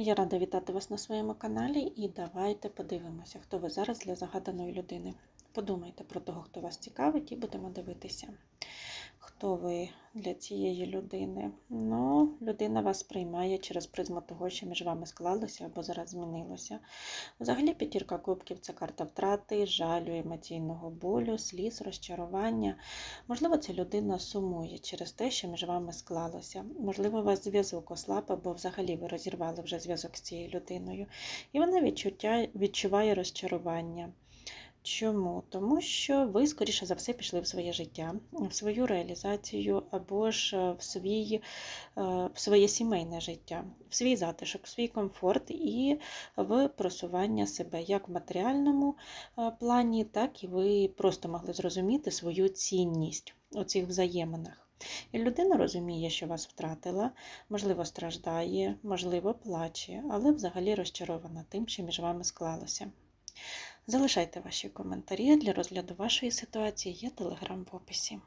Я рада вітати вас на своєму каналі і давайте подивимося, хто ви зараз для загаданої людини. Подумайте про того, хто вас цікавить, і будемо дивитися, хто ви для цієї людини. Ну, людина вас приймає через призму того, що між вами склалося або зараз змінилося. Взагалі, п'ятірка кубків це карта втрати, жалю, емоційного болю, сліз, розчарування. Можливо, ця людина сумує через те, що між вами склалося. Можливо, у вас зв'язок ослаб, або взагалі ви розірвали вже зв'язок з цією людиною. І вона відчуття, відчуває розчарування. Чому? Тому що ви, скоріше за все, пішли в своє життя, в свою реалізацію або ж в, свій, е, в своє сімейне життя, в свій затишок, в свій комфорт і в просування себе як в матеріальному е, плані, так і ви просто могли зрозуміти свою цінність у цих взаєминах. І людина розуміє, що вас втратила, можливо, страждає, можливо, плаче, але взагалі розчарована тим, що між вами склалося. Залишайте ваші коментарі для розгляду вашої ситуації, є телеграм в описі.